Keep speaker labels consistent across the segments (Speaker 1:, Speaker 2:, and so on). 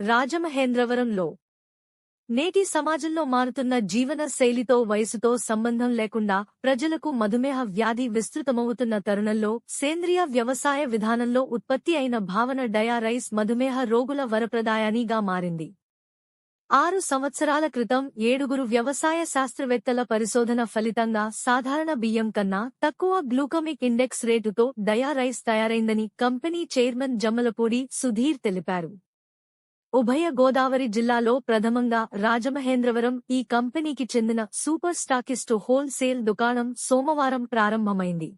Speaker 1: రాజమహేంద్రవరంలో నేటి సమాజంలో మారుతున్న జీవన శైలితో వయసుతో సంబంధం లేకుండా ప్రజలకు మధుమేహ వ్యాధి విస్తృతమవుతున్న తరుణంలో సేంద్రియ వ్యవసాయ విధానంలో ఉత్పత్తి అయిన భావన డయారైస్ మధుమేహ రోగుల వరప్రదాయానిగా మారింది. ఆరు సంవత్సరాల క్రితం ఏడుగురు వ్యవసాయ శాస్త్రవేత్తల పరిశోధన ఫలితంగా సాధారణ బియ్యం కన్నా తక్కువ గ్లూకమిక్ ఇండెక్స్ రేటుతో డయారైస్ తయారైందని కంపెనీ చైర్మన్ జమ్మలపూడి సుధీర్ తెలిపారు. ఉభయ గోదావరి జిల్లాలో ప్రథమంగా రాజమహేంద్రవరం ఈ కంపెనీకి చెందిన సూపర్ స్టాకిస్టు హోల్సేల్ దుకాణం సోమవారం ప్రారంభమైంది.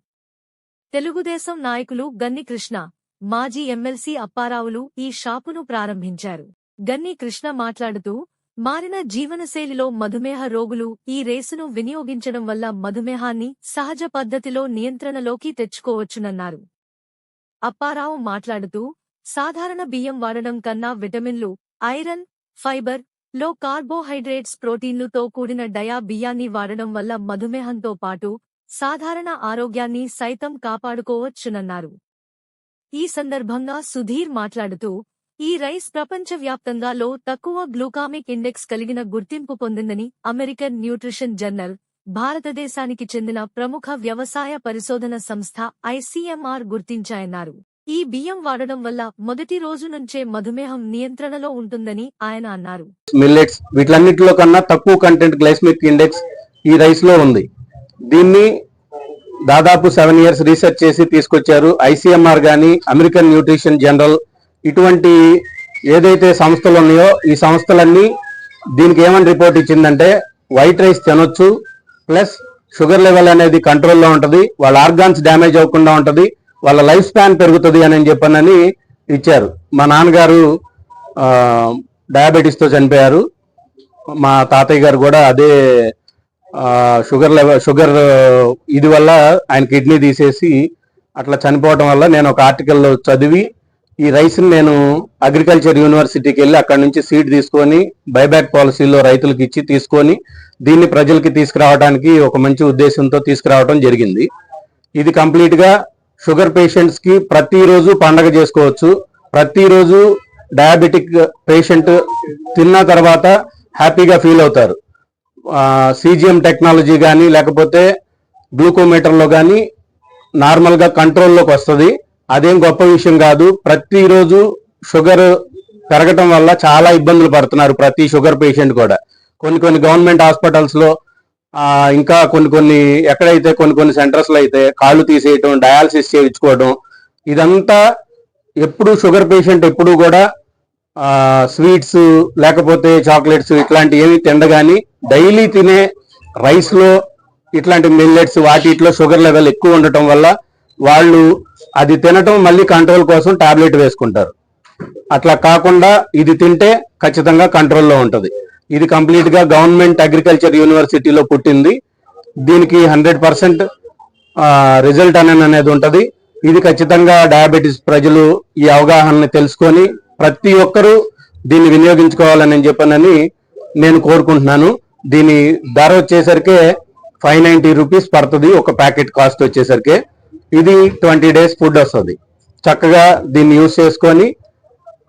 Speaker 1: తెలుగుదేశం నాయకులు గన్ని కృష్ణ మాజీ ఎమ్మెల్సీ అప్పారావులు ఈ షాపును ప్రారంభించారు. గన్ని కృష్ణ మాట్లాడుతూ మారిన జీవనశైలిలో మధుమేహ రోగులు ఈ రేసును వినియోగించడం వల్ల మధుమేహాన్ని సహజ పద్ధతిలో నియంత్రణలోకి తెచ్చుకోవచ్చునన్నారు. అప్పారావు మాట్లాడుతూ సాధారణ బియ్యం వాడడం కన్నా విటమిన్లు ఐరన్ ఫైబర్లో కార్బోహైడ్రేట్స్ ప్రోటీన్లుతో కూడిన డయా బియ్యాన్ని వాడడం వల్ల మధుమేహంతో పాటు సాధారణ ఆరోగ్యాన్ని సైతం కాపాడుకోవచ్చునన్నారు. ఈ సందర్భంగా సుధీర్ మాట్లాడుతూ ఈ రైస్ ప్రపంచవ్యాప్తంగా లో తక్కువ గ్లూకామిక్ ఇండెక్స్ కలిగిన గుర్తింపు పొందిందని అమెరికన్ న్యూట్రిషన్ జర్నల్ భారతదేశానికి చెందిన ప్రముఖ వ్యవసాయ పరిశోధన సంస్థ ఐసీఎంఆర్ గుర్తించాయన్నారు. ఈ బియ్యం వాడడం వల్ల మొదటి రోజు నుంచే మధుమేహం నియంత్రణలో ఉంటుందని ఆయన అన్నారు.
Speaker 2: మిల్లెట్స్ వీటన్నిటిలో కన్నా తక్కువ కంటెంట్ గ్లైస్మిక్ ఇండెక్స్ ఈ రైస్లో ఉంది. దీన్ని దాదాపు సెవెన్ ఇయర్స్ రీసెర్చ్ చేసి తీసుకొచ్చారు ఐసీఎంఆర్ కానీ అమెరికన్ న్యూట్రిషన్ జనరల్ ఇటువంటి ఏదైతే సంస్థలు ఉన్నాయో ఈ సంస్థలన్నీ దీనికి ఏమని రిపోర్ట్ ఇచ్చిందంటే వైట్ రైస్ తినొచ్చు ప్లస్ షుగర్ లెవెల్ అనేది కంట్రోల్లో ఉంటుంది వాళ్ళ ఆర్గాన్స్ డ్యామేజ్ అవ్వకుండా ఉంటుంది వాళ్ళ లైఫ్ స్పాన్ పెరుగుతుంది అని చెప్పనని ఇచ్చారు. మా నాన్నగారు డయాబెటీస్తో చనిపోయారు. మా తాతయ్య గారు కూడా అదే షుగర్ లెవెల్ షుగర్ ఇది వల్ల ఆయన కిడ్నీ తీసేసి అట్లా చనిపోవడం వల్ల నేను ఒక ఆర్టికల్లో చదివి ఈ రైస్ని నేను అగ్రికల్చర్ యూనివర్సిటీకి వెళ్ళి అక్కడ నుంచి సీడ్ తీసుకొని బైబ్యాక్ పాలసీలో రైతులకు ఇచ్చి తీసుకొని దీన్ని ప్రజలకి తీసుకురావడానికి ఒక మంచి ఉద్దేశంతో తీసుకురావడం జరిగింది. ఇది కంప్లీట్గా షుగర్ పేషెంట్స్కి ప్రతిరోజు పండగ చేసుకోవచ్చు. ప్రతిరోజు డయాబెటిక్ పేషెంట్ తిన్న తర్వాత హ్యాపీగా ఫీల్ అవుతారు. సీజిఎం టెక్నాలజీ కానీ లేకపోతే గ్లూకోమీటర్లో కానీ నార్మల్గా కంట్రోల్లోకి వస్తుంది. అదేం గొప్ప విషయం కాదు. ప్రతిరోజు షుగర్ పెరగటం వల్ల చాలా ఇబ్బందులు పడుతున్నారు ప్రతి షుగర్ పేషెంట్ కూడా. కొన్ని కొన్ని గవర్నమెంట్ హాస్పిటల్స్లో ఇంకా కొన్ని కొన్ని ఎక్కడైతే కొన్ని కొన్ని సెంటర్స్లో అయితే కాళ్ళు తీసేయటం డయాలసిస్ చేయించుకోవడం ఇదంతా ఎప్పుడు షుగర్ పేషెంట్ ఎప్పుడు కూడా స్వీట్స్ లేకపోతే చాక్లెట్స్ ఇట్లాంటి ఏమి తినగాని డైలీ తినే రైస్లో ఇట్లాంటి మిల్లెట్స్ వాటిలో షుగర్ లెవెల్ ఎక్కువ ఉండటం వల్ల వాళ్ళు అది తినటం మళ్ళీ కంట్రోల్ కోసం టాబ్లెట్ వేసుకుంటారు. అట్లా కాకుండా ఇది తింటే ఖచ్చితంగా కంట్రోల్లో ఉంటుంది. ఇది కంప్లీట్గా గవర్నమెంట్ అగ్రికల్చర్ యూనివర్సిటీలో పుట్టింది. దీనికి హండ్రెడ్ పర్సెంట్ రిజల్ట్ అనేది అనేది ఉంటుంది. ఇది ఖచ్చితంగా డయాబెటీస్ ప్రజలు ఈ అవగాహనని తెలుసుకొని ప్రతి ఒక్కరూ దీన్ని వినియోగించుకోవాలని చెప్పనని నేను కోరుకుంటున్నాను. దీని ధర వచ్చేసరికి ఫైవ్ నైంటీ రూపీస్ పడుతుంది ఒక ప్యాకెట్ కాస్ట్ వచ్చేసరికి. ఇది ట్వంటీ డేస్ ఫుడ్ వస్తుంది. చక్కగా దీన్ని యూజ్ చేసుకొని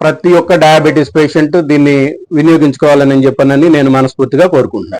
Speaker 2: ప్రతి ఒక్క డయాబెటీస్ పేషెంట్ దీన్ని వినియోగించుకోవాలని చెప్పనని నేను మనస్ఫూర్తిగా కోరుకుంటున్నాను.